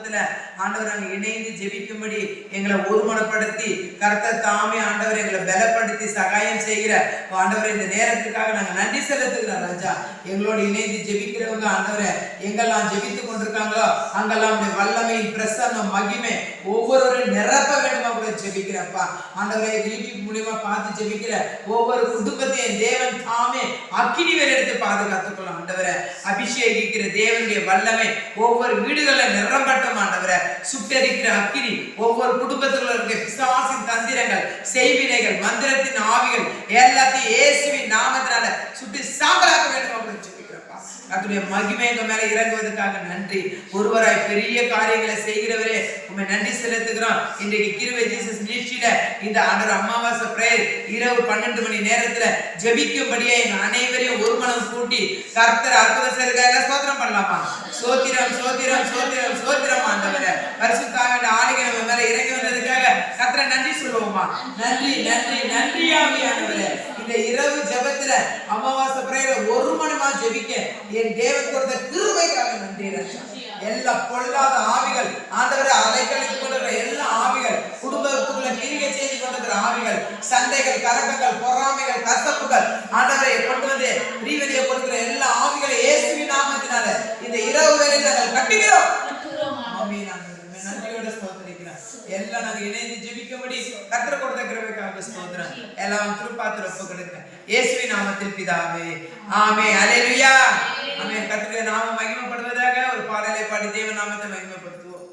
ஆண்டவர் அங்க இணைந்து ஜெபிக்கும்படி எங்களை ஒருமனப்படுத்தி கர்த்தர் தாமே ஆண்டவர் எங்களை பலப்படுத்தி சகாயம் செய்கிற ஆண்டவர் இந்த நேரத்துக்காக நாங்க நன்றி செலுத்துகிறோம் ராஜா. எங்களோடு இணைந்து ஜெபிக்கிறவங்க ஆண்டவரே எங்கெல்லாம் ஜெபித்து கொண்டிருக்காங்களோ அங்கெல்லாம் வல்லமையின் பிரசன்னம் மகிமை ஒவ்வொருவரும் நிரப்ப வேண்டுமா கூட ஜெபிக்கிறப்பா. ஆண்டவரை யூடியூப் மூலியமா பார்த்து ஜெபிக்கிற ஒவ்வொரு குடும்பத்தையும் தேவன் தாமே அக்கினி வேறு எடுத்து பாதுகாத்துக்கொள்ளும் ஆண்டவரை. அபிஷேகிக்கிற தேவனுடைய வல்லமை ஒவ்வொரு வீடுகளில் நிரம்பட்டும் ஆண்டவரை. சுட்டரிக்கிற அக்கினி ஒவ்வொரு குடும்பத்தில் இருக்கிற பிசாசின் தந்திரங்கள் செய்வினைகள் மந்திரத்தின் ஆவிகள் எல்லாத்தையும் இயேசுவின் நாமத்தினால சுட்டு சாம்பலாக்க வேண்டும் அப்படின்னு கர்த்தருடைய மகிமை எங்க மேல இறங்குவதற்காக நன்றி. ஒருவராய் பெரிய காரியங்களை செய்கிறவரே உண்மை நன்றி செலுத்துகிறோம். இன்றைக்கு கிருவை ஜீசஸ் நிகழ்ச்சியில இந்த ஆண்டர் அமாவாசை பிரேயர் இரவு பன்னெண்டு மணி நேரத்துல ஜெபிக்கும்படியே எங்க அனைவரையும் ஒரு மனம் கூட்டி கர்த்தர் அற்புதம் செய்யறதுக்காக சோத்திரம் பண்ணலாமா? சோத்திரம் சோத்திரம் சோத்திரம் சோத்திரம் ஆண்டவரே. பரிசுத்தாக ஆளுகை நம்ம மேல இறங்கி வந்ததுக்காக கர்த்தரை நன்றி சொல்லுவோமா? நன்றி நன்றி நன்றி ஆவியானவரே இந்த இரவு ஜெபத்துல அமாவாசை பிரேயர ஒரு மணமா ஜெபிக்க என் தேவன் கொடுத்த கிருபைக்காக நன்றி ரட்சா. எல்லா பொல்லாத ஆவிகள் ஆண்டவரை அலைக்கழித்துக் கொண்டிருக்கிற எல்லா ஆவிகள் குடும்பத்துக்குள்ள கிரிகை செய்து கொண்டிருக்கிற ஆவிகள் சண்டைகள் கரக்கங்கள் பொறாமைகள் கசப்புகள் ஆண்டவரை கொண்டு வந்து ரீவதியை கொடுக்கிற எல்லா ஆவிகளை இயேசுவின் நாமத்தினால இந்த இரவு வேளையில் நாங்கள் கட்டுகிறோம். நன்றியோட ஸ்தோத்திரிக்கிறேன். எல்லாம் நாங்க இணைந்து ஜெபிக்கும்படி ஸ்தோத்திரம் எல்லாம் திருப்பாத்திர ஒப்பு கொடுக்கிறேன் இயேசுவின் நாமத்தில் பிதாவே. ஆமே. அல்லேலூயா ஆமே. கர்த்தருடைய நாமம் மகிமைப்படுவதாக ஒரு பாடலை பாடி தேவ நாமத்தை மகிமைப்படுத்துவோம்.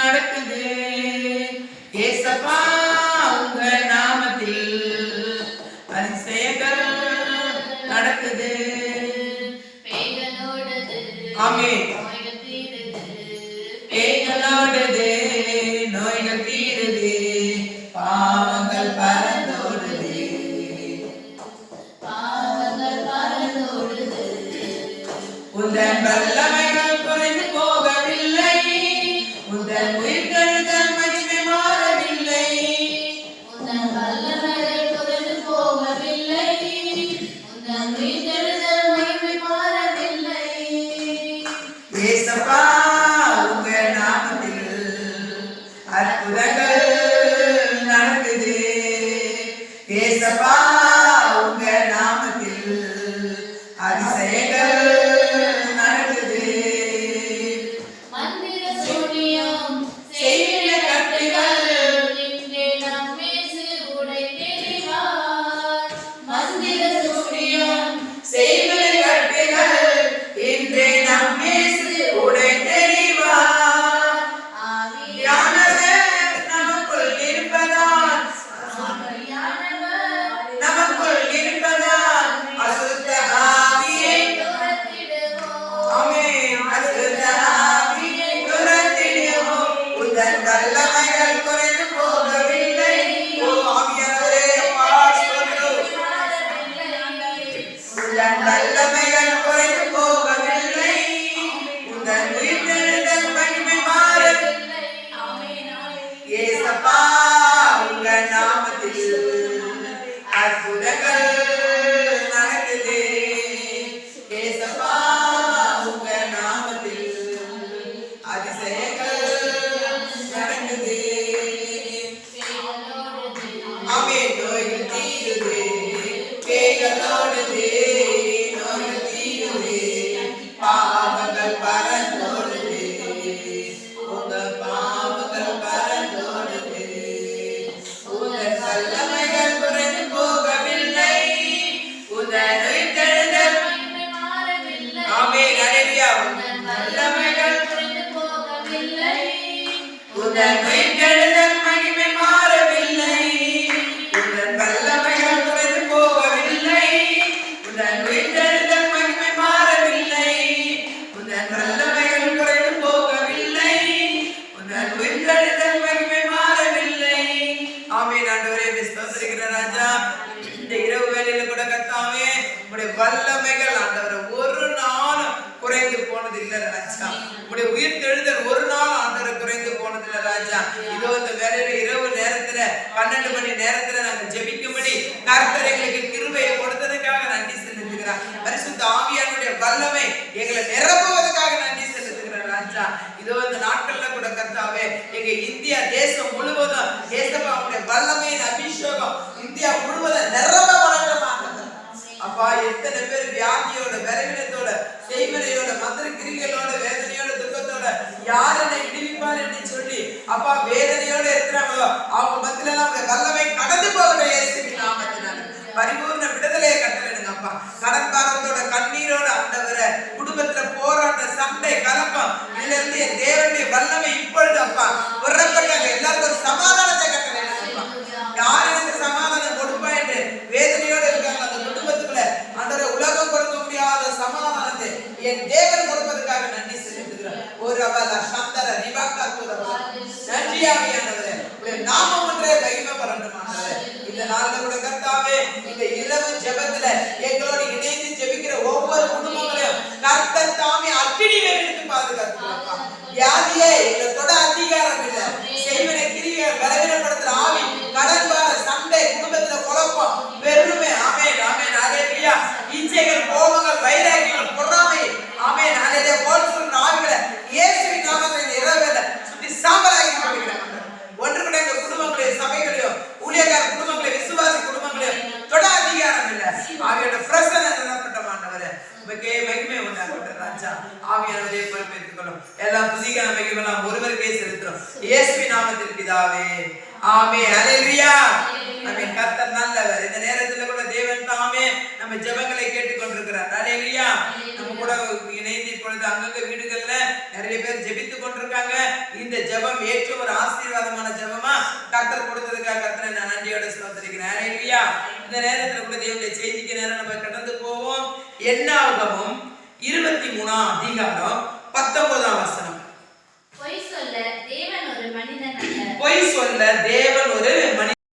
நடக்குது. ஏசப்பா உங்க நாமத்தில் அதிசயங்கள் நடக்குது. பேய்களோடது, நோய்கள் தீருது பாவங்கள் பறந்தோடுது பாவங்கள் பறந்தோடுது. உந்தன் ஏசப்பா உங்க ஏசப்பா வல்லமைகள் ஆண்டவர் ஒரு நாள் குறைந்து போனது இல்லை ராஜா. உடைய உயிர் தெழுதல் ஒரு இதோ இந்த வேலையில இரவு நேரத்துல பன்னெண்டு மணி நேரத்துல நாங்க ஜெபிக்கும்படி கர்த்தர் எங்களுக்கு கிருபையை கொடுத்ததுக்காக நன்றி செலுத்துகிறோம் பரிசுத்த ஆவியானுடைய வல்லமை எங்களை நிரப்புவதற்காக நன்றி செலுத்துகிறேன் ராஜா. இதோ இந்த நாட்கள்ல கூட கர்த்தாவே எங்க இந்தியா தேசம் முழுவதும் தேசமா அவனுடைய வல்லமையின் அபிஷேகம் இந்தியா முழுவதும் நிரம்ப அப்பா எத்தனை பேர் வியாதியோட விரைவினத்தோட செய்வனையோட மந்திர கிரிகளோட வேதனையோட துக்கத்தோட யார் என்னை விடுவிப்பார் என்று அப்பா வேதனையோட இருக்கிறாங்களோ அவங்க மத்தியில எல்லாம் உங்க வல்லமை கடந்து போகிற இயேசுவின் நாமத்தினால பரிபூர்ண விடுதலையை கட்டளைடுங்க அப்பா. கடன்காரத்தோட கண்ணீரோட ஆண்டவரை குடும்பத்துல போராட்ட சண்டை கலப்பம் இதுல இருந்து என் தேவனுடைய வல்லமை இப்பொழுது அப்பா. உறப்பட்டாங்க எல்லாருக்கும் ஒரு சமாதானத்தை கட்டளையிடுங்க அப்பா. யார் எனக்கு சமாதானம் கொடுப்பா என்று வேதனையோட இருக்காங்க அந்த குடும்பத்துக்குள்ள. அந்த உலகம் கொடுக்க முடியாத சமாதானத்தை என் தேவன் கொடுப்பதற்காக நன்றி செலுத்துகிறேன். ஒரு அவல நன்றி ஆவியானவரே உடைய நாமம் ஒன்றே மகிமைப்படட்டும் ஆண்டவரே இந்த நாள்ல கூட கர்த்தாவே இந்த இரவு ஜெபத்துல எங்களோட இணைந்து ஜெபிக்கிற ஒவ்வொரு குடும்பங்களையும் கர்த்தர் தாமே அக்கினி எடுத்து பாதுகாத்துக்கப்பா வியாதியே எங்களை தொட அதிகாரம் இல்லை. செய்வனை கிரிய பலவீனப்படுத்துற ஆவி கடன் சண்டை குடும்பத்துல குழப்பம். பெருமை. ஆமென் ஆமென். ஹalleluya இச்சைகள் போக வைராகியங்கள் பொறாமை ஆமென் ஹalleluya போல் சொல்ற ஆவிகளை இயேசுவின் நாமத்தில் இந்த இரவுல சுத்தி சாம்பலாகி போடுகிறேன் ஒன்று கூட எங்க குடும்பங்களையும் சபைகளையும் ஊழியக்கார குடும்பங்களையும் விசுவாசி குடும்பங்களையும் தொட அதிகாரம் இல்ல ஆவியோட பிரசன்ன நிரப்பட்ட மாண்டவரே உமக்கே மகிமை உண்டாகட்டும் ராஜா ஆவியானவரே பொறுப்பேற்றுக் கொள்ளும் எல்லா துதிகான மகிமெல்லாம் ஒருவருக்கே செலுத்துறோம் இயேசுவின் நாமத்தில் பிதாவே. ஆமே அலையா ஆமென். கர்த்தர் நல்லவர். இந்த நேரத்துல கூட தேவன் தாமே நம்ம ஜெபங்களை கேட்டுக்கொண்டிருக்கிறார். அலையா நம்ம கூட இணைந்து இப்பொழுது அங்கங்க வீடுகள்ல நிறைய பேர் ஜெபித்து கொண்டிருக்காங்க. இந்த ஜெபம் ஏற்ற ஒரு ஆசீர்வாதமான ஜெபமா கர்த்தர் கொடுத்ததுக்காக கர்த்தரை நான் நன்றியோட ஸ்தோத்திரிக்கிறேன். அலையா இந்த நேரத்துல கூட தேவனுடைய செய்திக்கு நேரம் நம்ம கடந்து போவோம். என்னாகமும் இருபத்தி மூணாம் அதிகாரம் பத்தொன்பதாம் வசனம். பொய் சொல்ல தேவன் ஒரு மனிதன் அல்ல.